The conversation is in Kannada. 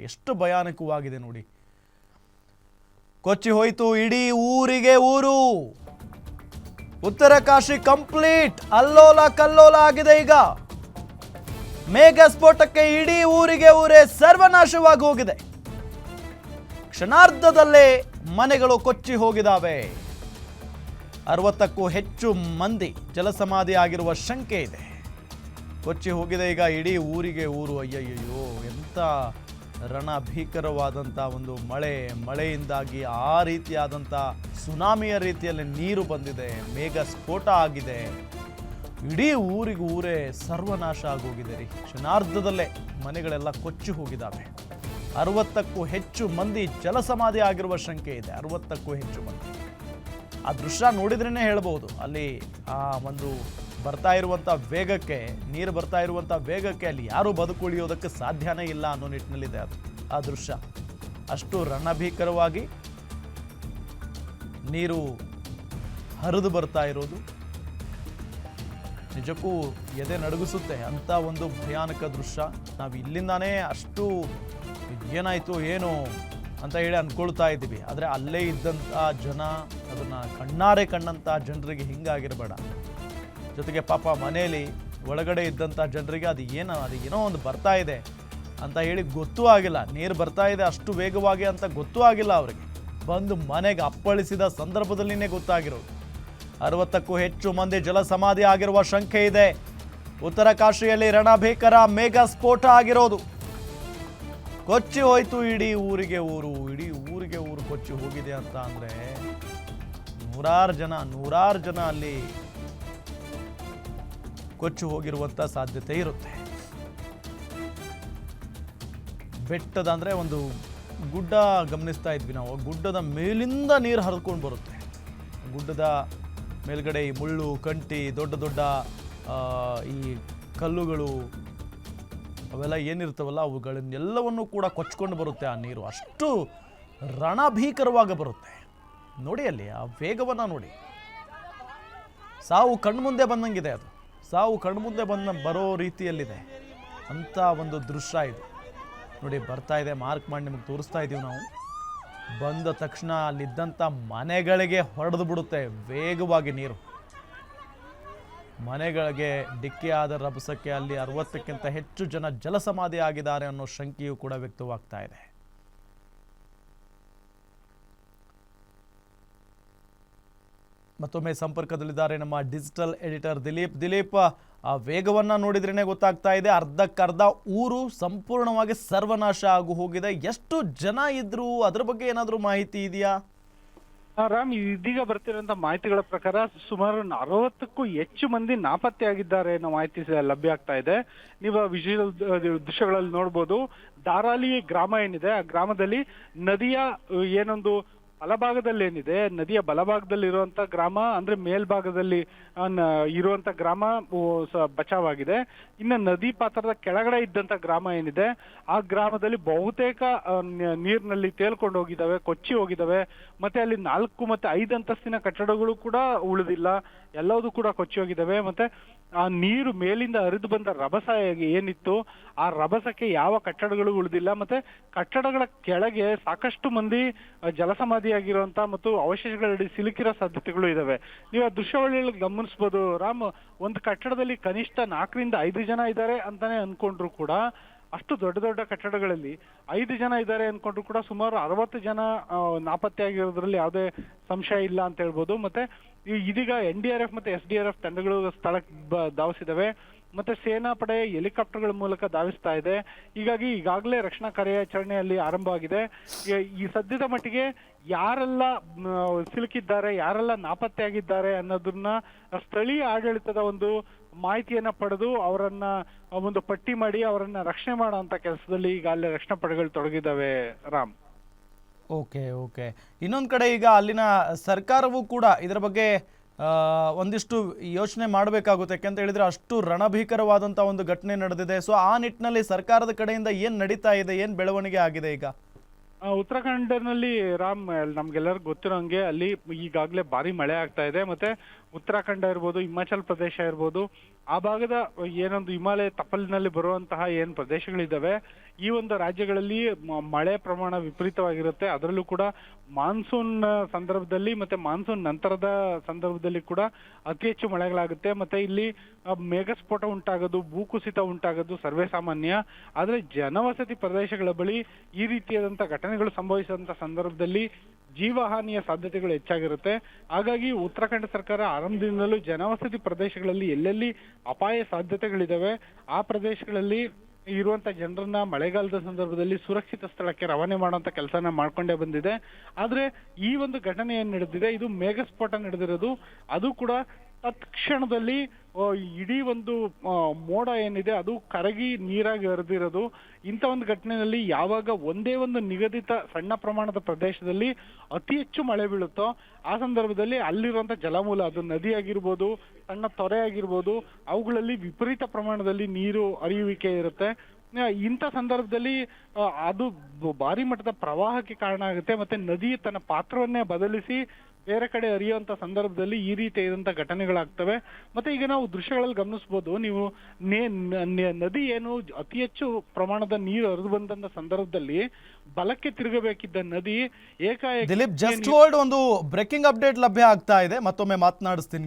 ಎಷ್ಟು ಭಯಾನಕವಾಗಿದೆ ನೋಡಿ. ಕೊಚ್ಚಿ ಹೋಯ್ತು ಇಡೀ ಊರಿಗೆ ಊರು. ಉತ್ತರ ಕಾಶಿ ಕಂಪ್ಲೀಟ್. ಅಲ್ಲೋಲ ಕಲ್ಲೋಲ ಆಗಿದೆ ಈಗ. ಮೇಘ ಸ್ಫೋಟಕ್ಕೆ ಇಡೀ ಊರಿಗೆ ಊರೇ ಸರ್ವನಾಶವಾಗಿ ಹೋಗಿದೆ. ಕ್ಷಣಾರ್ಧದಲ್ಲೇ ಮನೆಗಳು ಕೊಚ್ಚಿ ಹೋಗಿದಾವೆ. ಅರವತ್ತಕ್ಕೂ ಹೆಚ್ಚು ಮಂದಿ ಜಲಸಮಾಧಿ ಆಗಿರುವ ಶಂಕೆ ಇದೆ. ಕೊಚ್ಚಿ ಹೋಗಿದೆ ಈಗ ಇಡೀ ಊರಿಗೆ ಊರು. ಅಯ್ಯಯ್ಯೋ ಎಂಥ ರಣ ಭೀಕರವಾದಂಥ ಒಂದು ಮಳೆ, ಮಳೆಯಿಂದಾಗಿ ಆ ರೀತಿಯಾದಂಥ ಸುನಾಮಿಯ ರೀತಿಯಲ್ಲಿ ನೀರು ಬಂದಿದೆ ಮೇಘ ಸ್ಫೋಟ ಆಗಿದೆ. ಇಡೀ ಊರಿಗೆ ಊರೇ ಸರ್ವನಾಶ ಆಗೋಗಿದೆ ರೀ. ಕ್ಷಣಾರ್ಧದಲ್ಲೇ ಮನೆಗಳೆಲ್ಲ ಕೊಚ್ಚಿ ಹೋಗಿದ್ದಾವೆ ಅರವತ್ತಕ್ಕೂ ಹೆಚ್ಚು ಮಂದಿ ಜಲಸಮಾಧಿ ಆಗಿರುವ ಶಂಕೆ ಇದೆ, ಅರವತ್ತಕ್ಕೂ ಹೆಚ್ಚು ಮಂದಿ. ಆ ದೃಶ್ಯ ನೋಡಿದ್ರೇ ಹೇಳ್ಬೋದು ಅಲ್ಲಿ ಆ ಒಂದು ಬರ್ತಾ ಇರುವಂಥ ವೇಗಕ್ಕೆ, ನೀರು ಬರ್ತಾ ಇರುವಂಥ ವೇಗಕ್ಕೆ ಅಲ್ಲಿ ಯಾರೂ ಬದುಕುಳಿಯೋದಕ್ಕೆ ಸಾಧ್ಯನೇ ಇಲ್ಲ ಅನ್ನೋ ನಿಟ್ಟಿನಲ್ಲಿದೆ ಅದು. ಆ ದೃಶ್ಯ. ಅಷ್ಟು ರಣಭೀಕರವಾಗಿ ನೀರು ಹರಿದು ಬರ್ತಾ ಇರೋದು. ನಿಜಕ್ಕೂ ಎದೆ ನಡುಗಿಸುತ್ತೆ ಅಂತ ಒಂದು ಭಯಾನಕ ದೃಶ್ಯ. ನಾವು ಇಲ್ಲಿಂದಾನೇ ಅಷ್ಟು ಏನಾಯಿತು ಏನು ಅಂತ ಹೇಳಿ ಅಂದ್ಕೊಳ್ತಾ ಇದ್ದೀವಿ. ಆದರೆ ಅಲ್ಲೇ ಇದ್ದಂಥ ಜನ, ಅದನ್ನು ಕಣ್ಣಾರೆ ಕಣ್ಣಂಥ ಜನರಿಗೆ ಹಿಂಗಾಗಿರಬೇಡ. ಜೊತೆಗೆ ಪಾಪ ಮನೆಯಲ್ಲಿ ಒಳಗಡೆ ಇದ್ದಂಥ ಜನರಿಗೆ ಅದು ಏನೋ ಅದು ಏನೋ ಒಂದು ಬರ್ತಾ ಇದೆ ಅಂತ ಹೇಳಿ ಗೊತ್ತೂ ಆಗಿಲ್ಲ. ನೀರು ಬರ್ತಾ ಇದೆ, ಅಷ್ಟು ವೇಗವಾಗಿ ಅಂತ ಗೊತ್ತೂ ಆಗಿಲ್ಲ ಅವರಿಗೆ. ಬಂದು ಮನೆಗೆ ಅಪ್ಪಳಿಸಿದ ಸಂದರ್ಭದಲ್ಲಿನೇ ಗೊತ್ತಾಗಿರೋದು. ಅರವತ್ತಕ್ಕೂ ಹೆಚ್ಚು ಮಂದಿ ಜಲಸಮಾಧಿ ಆಗಿರುವ ಶಂಕೆ ಇದೆ. ಉತ್ತರ ಕಾಶಿಯಲ್ಲಿ ರಣಭೀಕರ ಮೇಘ ಸ್ಫೋಟ ಆಗಿರೋದು. ಕೊಚ್ಚಿ ಹೋಯ್ತು, ಇಡೀ ಊರಿಗೆ ಊರು, ಇಡೀ ಊರಿಗೆ ಊರು ಕೊಚ್ಚಿ ಹೋಗಿದೆ ಅಂತ ಅಂದ್ರೆ ನೂರಾರು ಜನ ನೂರಾರು ಜನ ಅಲ್ಲಿ ಕೊಚ್ಚಿ ಹೋಗಿರುವಂತ ಸಾಧ್ಯತೆ ಇರುತ್ತೆ. ಬೆಟ್ಟದ ಅಂದರೆ ಒಂದು ಗುಡ್ಡ ಗಮನಿಸ್ತಾ ಇದ್ವಿ ನಾವು. ಗುಡ್ಡದ ಮೇಲಿಂದ ನೀರು ಹರಿದ್ಕೊಂಡು ಬರುತ್ತೆ. ಗುಡ್ಡದ ಮೇಲ್ಗಡೆ ಈ ಮುಳ್ಳು, ಕಂಟಿ, ದೊಡ್ಡ ದೊಡ್ಡ ಈ ಕಲ್ಲುಗಳು ಅವೆಲ್ಲ ಏನಿರ್ತವಲ್ಲ ಅವುಗಳನ್ನೆಲ್ಲವನ್ನು ಕೂಡ ಕೊಚ್ಕೊಂಡು ಬರುತ್ತೆ ಆ ನೀರು. ಅಷ್ಟು ರಣಭೀಕರವಾಗಿ ಬರುತ್ತೆ. ನೋಡಿ ಅಲ್ಲಿ ಆ ವೇಗವನ್ನು ನೋಡಿ. ಸಾವು ಕಣ್ಮುಂದೆ ಬಂದಂಗಿದೆ ಅದು. ಸಾವು ಕಣ್ಮುಂದೆ ಬಂದ ಬರೋ ರೀತಿಯಲ್ಲಿದೆ. ಅಂಥ ಒಂದು ದೃಶ್ಯ ಇದು. ನೋಡಿ, ಬರ್ತಾ ಇದೆ, ಮಾರ್ಕ್ ಮಾಡಿ ನಿಮಗೆ ತೋರಿಸ್ತಾ ಇದ್ದೀವಿ ನಾವು. ಬಂದ ತಕ್ಷಣ ಅಲ್ಲಿದ್ದಂಥ ಮನೆಗಳಿಗೆ ಹೊಡೆದು ಬಿಡುತ್ತೆ, ವೇಗವಾಗಿ ನೀರು. ಮನೆಗಳಿಗೆ ಡಿಕ್ಕಿಯಾದ ರಭಸಕ್ಕೆ ಅಲ್ಲಿ ಅರವತ್ತಕ್ಕಿಂತ ಹೆಚ್ಚು ಜನ ಜಲಸಮಾಧಿ ಆಗಿದ್ದಾರೆ ಅನ್ನೋ ಶಂಕೆಯು ಕೂಡ ವ್ಯಕ್ತವಾಗ್ತಾ ಇದೆ. ಮತ್ತೊಮ್ಮೆ ಸಂಪರ್ಕದಲ್ಲಿದ್ದಾರೆ ನಮ್ಮ ಡಿಜಿಟಲ್ ಎಡಿಟರ್ ದಿಲೀಪ್. ದಿಲೀಪ್, ಆ, ವೇಗವನ್ನ ನೋಡಿದ್ರೇನೆ ಗೊತ್ತಾಗ್ತಾ ಇದೆ. ಅರ್ಧಕ್ಕರ್ಧ ಊರು ಸಂಪೂರ್ಣವಾಗಿ ಸರ್ವನಾಶ ಆಗು ಹೋಗಿದೆ. ಎಷ್ಟು ಜನ ಇದ್ರು ಅದ್ರ ಬಗ್ಗೆ ಏನಾದರೂ ಮಾಹಿತಿ ಇದೆಯಾ? ರಾಮ್ ಇದೀಗ ಬರ್ತಿರೋಂತ ಮಾಹಿತಿಗಳ ಪ್ರಕಾರ ಸುಮಾರು ಅರವತ್ತಕ್ಕೂ ಹೆಚ್ಚು ಮಂದಿ ನಾಪತ್ತೆಯಾಗಿದ್ದಾರೆ ಅನ್ನೋ ಮಾಹಿತಿ ಲಭ್ಯ ಆಗ್ತಾ ಇದೆ. ನೀವು ವಿಜುವಲ್ ದೃಶ್ಯಗಳಲ್ಲಿ ನೋಡ್ಬೋದು, ದಾರಾಲಿ ಗ್ರಾಮ ಏನಿದೆ. ಆ ಗ್ರಾಮದಲ್ಲಿ ನದಿಯ ಏನೊಂದು ಬಲಭಾಗದಲ್ಲಿ ಏನಿದೆ ನದಿಯ ಬಲಭಾಗದಲ್ಲಿ ಇರುವಂತ ಗ್ರಾಮ ಅಂದ್ರೆ ಮೇಲ್ಭಾಗದಲ್ಲಿ ಇರುವಂತ ಗ್ರಾಮ ಬಚಾವಾಗಿದೆ. ಇನ್ನು ನದಿ ಪಾತ್ರದ ಕೆಳಗಡೆ ಇದ್ದಂತ ಗ್ರಾಮ ಏನಿದೆ ಆ ಗ್ರಾಮದಲ್ಲಿ ಬಹುತೇಕ ನೀರಿನಲ್ಲಿ ತೇಲ್ಕೊಂಡು ಹೋಗಿದ್ದಾವೆ ಕೊಚ್ಚಿ ಹೋಗಿದ್ದಾವೆ. ಮತ್ತೆ ಅಲ್ಲಿ ನಾಲ್ಕು ಮತ್ತೆ ಐದು ಅಂತಸ್ತಿನ ಕಟ್ಟಡಗಳು ಕೂಡ ಉಳಿದಿಲ್ಲ. ಎಲ್ಲವೂ ಕೂಡ ಕೊಚ್ಚಿ ಹೋಗಿದ್ದಾವೆ. ಮತ್ತೆ ಆ ನೀರು ಮೇಲಿಂದ ಹರಿದು ಬಂದ ರಭಸ ಏನಿತ್ತು ಆ ರಭಸಕ್ಕೆ ಯಾವ ಕಟ್ಟಡಗಳು ಉಳಿದಿಲ್ಲ. ಮತ್ತೆ ಕಟ್ಟಡಗಳ ಕೆಳಗೆ ಸಾಕಷ್ಟು ಮಂದಿ ಆ, ಜಲಸಮಾಧಿಯಾಗಿರುವಂತ ಮತ್ತು ಅವಶೇಷಗಳಡಿ ಸಿಲುಕಿರೋ ಸಾಧ್ಯತೆಗಳು ಇದಾವೆ. ನೀವು ಆ ದೃಶ್ಯಾವಳಿಯಲ್ಲಿ ಗಮನಿಸಬಹುದು ರಾಮ್, ಒಂದು ಕಟ್ಟಡದಲ್ಲಿ ಕನಿಷ್ಠ ನಾಲ್ಕರಿಂದ ಐದು ಜನ ಇದ್ದಾರೆ ಅಂತಾನೆ ಅನ್ಕೊಂಡ್ರು ಕೂಡ ಅಷ್ಟು ದೊಡ್ಡ ದೊಡ್ಡ ಕಟ್ಟಡಗಳಲ್ಲಿ ಐದು ಜನ ಇದ್ದಾರೆ ಅನ್ಕೊಂಡ್ರು ಕೂಡ ಸುಮಾರು ಅರವತ್ತು ಜನ ನಾಪತ್ತೆ ಆಗಿರೋದ್ರಲ್ಲಿ ಯಾವುದೇ ಸಂಶಯ ಇಲ್ಲ ಅಂತ ಹೇಳ್ಬೋದು. ಮತ್ತೆ ಇದೀಗ ಎನ್ ಡಿ ಆರ್ ಎಫ್ ಮತ್ತೆ ಎಸ್ ಡಿ ಆರ್ ಎಫ್ ತಂಡಗಳು ಸ್ಥಳಕ್ಕೆ ಧಾವಿಸಿದವೆ. ಮತ್ತೆ ಸೇನಾ ಪಡೆ ಹೆಲಿಕಾಪ್ಟರ್ಗಳ ಮೂಲಕ ಧಾವಿಸ್ತಾ ಇದೆ. ಹೀಗಾಗಿ ಈಗಾಗಲೇ ರಕ್ಷಣಾ ಕಾರ್ಯಾಚರಣೆಯಲ್ಲಿ ಆರಂಭವಾಗಿದೆ ಈ- ಈ ಸದ್ಯದ ಮಟ್ಟಿಗೆ ಯಾರೆಲ್ಲ ಸಿಲುಕಿದ್ದಾರೆ, ಯಾರೆಲ್ಲ ನಾಪತ್ತೆಯಾಗಿದ್ದಾರೆ ಅನ್ನೋದನ್ನ ಸ್ಥಳೀಯ ಆಡಳಿತದ ಒಂದು ಮಾಹಿತಿಯನ್ನ ಪಡೆದು ಅವರನ್ನ, ಒಂದು ಪಟ್ಟಿ ಮಾಡಿ ಅವರನ್ನ ರಕ್ಷಣೆ ಮಾಡುವಂತ ಕೆಲಸದಲ್ಲಿ ಈಗ ಅಲ್ಲೇ ರಕ್ಷಣಾ ಪಡೆಗಳು ತೊಡಗಿದ್ದಾವೆ, ರಾಮ್. Okay okay. ಇನ್ನೊಂದು ಕಡೆ ಈಗ ಅಲ್ಲಿನ ಸರ್ಕಾರವೂ ಕೂಡ ಇದರ ಬಗ್ಗೆ ಒಂದಿಷ್ಟು ಯೋಚನೆ ಮಾಡಬೇಕಾಗುತ್ತೆ. ಯಾಕೆಂತ ಹೇಳಿದ್ರೆ ಅಷ್ಟು ರಣಭೀಕರವಾದಂಥ ಒಂದು ಘಟನೆ ನಡೆದಿದೆ. ಸೊ ಆ ನಿಟ್ಟಿನಲ್ಲಿ ಸರ್ಕಾರದ ಕಡೆಯಿಂದ ಏನು ನಡೀತಾ ಇದೆ? ಏನು ಬೆಳವಣಿಗೆ ಆಗಿದೆ ಈಗ? ಉತ್ತರಾಖಂಡನಲ್ಲಿ ರಾಮ್, ನಮ್ಗೆಲ್ಲರಿಗೂ ಗೊತ್ತಿರೋಂಗೆ ಅಲ್ಲಿ ಈಗಾಗಲೇ ಭಾರಿ ಮಳೆ ಆಗ್ತಾ ಇದೆ. ಮತ್ತೆ ಉತ್ತರಾಖಂಡ ಇರ್ಬೋದು, ಹಿಮಾಚಲ್ ಪ್ರದೇಶ ಇರ್ಬೋದು ಆ ಭಾಗದ ಏನೊಂದು ಹಿಮಾಲಯ ತಪ್ಪಲಿನಲ್ಲಿ ಬರುವಂತಹ ಏನ್ ಪ್ರದೇಶಗಳಿದ್ದಾವೆ, ಈ ಒಂದು ರಾಜ್ಯಗಳಲ್ಲಿ ಮಳೆ ಪ್ರಮಾಣ ವಿಪರೀತವಾಗಿರುತ್ತೆ. ಅದರಲ್ಲೂ ಕೂಡ ಮಾನ್ಸೂನ್ ಸಂದರ್ಭದಲ್ಲಿ ಮತ್ತೆ ಮಾನ್ಸೂನ್ ನಂತರದ ಸಂದರ್ಭದಲ್ಲಿ ಕೂಡ ಅತಿ ಹೆಚ್ಚು ಮಳೆಗಳಾಗುತ್ತೆ. ಮತ್ತೆ ಇಲ್ಲಿ ಮೇಘಸ್ಫೋಟ ಉಂಟಾಗೋದು, ಭೂಕುಸಿತ ಉಂಟಾಗೋದು ಸರ್ವೇ ಸಾಮಾನ್ಯ. ಆದ್ರೆ ಜನವಸತಿ ಪ್ರದೇಶಗಳ ಬಳಿ ಈ ರೀತಿಯಾದಂತ ಘಟನೆಗಳು ಸಂಭವಿಸಿದಂತ ಸಂದರ್ಭದಲ್ಲಿ ಜೀವಹಾನಿಯ ಸಾಧ್ಯತೆಗಳು ಹೆಚ್ಚಾಗಿರುತ್ತೆ. ಹಾಗಾಗಿ ಉತ್ತರಾಖಂಡ ಸರ್ಕಾರ ಆರಂಭದಿಂದಲೂ ಜನವಸತಿ ಪ್ರದೇಶಗಳಲ್ಲಿ ಎಲ್ಲೆಲ್ಲಿ ಅಪಾಯ ಸಾಧ್ಯತೆಗಳಿದಾವೆ, ಆ ಪ್ರದೇಶಗಳಲ್ಲಿ ಇರುವಂತ ಜನರನ್ನ ಮಳೆಗಾಲದ ಸಂದರ್ಭದಲ್ಲಿ ಸುರಕ್ಷಿತ ಸ್ಥಳಕ್ಕೆ ರವಾನೆ ಮಾಡುವಂತ ಕೆಲಸನ ಮಾಡ್ಕೊಂಡೇ ಬಂದಿದೆ. ಆದ್ರೆ ಈ ಒಂದು ಘಟನೆ ಏನ್ ನಡೆದಿದೆ. ಇದು ಮೇಘಸ್ಫೋಟ ನಡೆದಿರೋದು. ಅದು ಕೂಡ ತತ್ಕ್ಷಣದಲ್ಲಿ ಇಡೀ ಒಂದು ಮೋಡ ಏನಿದೆ, ಅದು ಕರಗಿ ನೀರಾಗಿ ಹರಿದಿರೋದು. ಇಂಥ ಒಂದು ಘಟನೆಯಲ್ಲಿ ಯಾವಾಗ ಒಂದೇ ಒಂದು ನಿಗದಿತ ಸಣ್ಣ ಪ್ರಮಾಣದ ಪ್ರದೇಶದಲ್ಲಿ ಅತಿ ಹೆಚ್ಚು ಮಳೆ ಬೀಳುತ್ತೋ, ಆ ಸಂದರ್ಭದಲ್ಲಿ ಅಲ್ಲಿರುವಂಥ ಜಲಮೂಲ, ಅದು ನದಿ ಆಗಿರ್ಬೋದು, ಸಣ್ಣ ತೊರೆ ಆಗಿರ್ಬೋದು, ಅವುಗಳಲ್ಲಿ ವಿಪರೀತ ಪ್ರಮಾಣದಲ್ಲಿ ನೀರು ಹರಿಯುವಿಕೆ ಇರುತ್ತೆ. ಇಂಥ ಸಂದರ್ಭದಲ್ಲಿ ಅದು ಭಾರಿ ಮಟ್ಟದ ಪ್ರವಾಹಕ್ಕೆ ಕಾರಣ ಆಗುತ್ತೆ, ಮತ್ತೆ ನದಿ ತನ್ನ ಪಾತ್ರವನ್ನೇ ಬದಲಿಸಿ ಬೇರೆ ಕಡೆ ಅರಿಯುವಂತ ಸಂದರ್ಭದಲ್ಲಿ ಈ ರೀತಿಯಾದಂತ ಘಟನೆಗಳಾಗ್ತವೆ. ಮತ್ತೆ ಈಗ ನಾವು ದೃಶ್ಯಗಳಲ್ಲಿ ಗಮನಿಸಬಹುದು ನೀವು ನದಿ ಏನು ಅತಿ ಹೆಚ್ಚು ಪ್ರಮಾಣದ ನೀರು ಹರಿದು ಬಂದಂತ ಸಂದರ್ಭದಲ್ಲಿ ಬಲಕ್ಕೆ ತಿರುಗಬೇಕಿದ್ದ ನದಿ ಏಕಾಏಕಿ ದಿಲೀಪ್ ಜಸ್ಟ್ ಹೋಲ್ಡ್ ಒಂದು ಬ್ರೇಕಿಂಗ್ ಅಪ್ಡೇಟ್ ಲಭ್ಯ ಆಗ್ತಾ ಇದೆ. ಮತ್ತೊಮ್ಮೆ ಮಾತನಾಡಿಸ್ತೀನಿ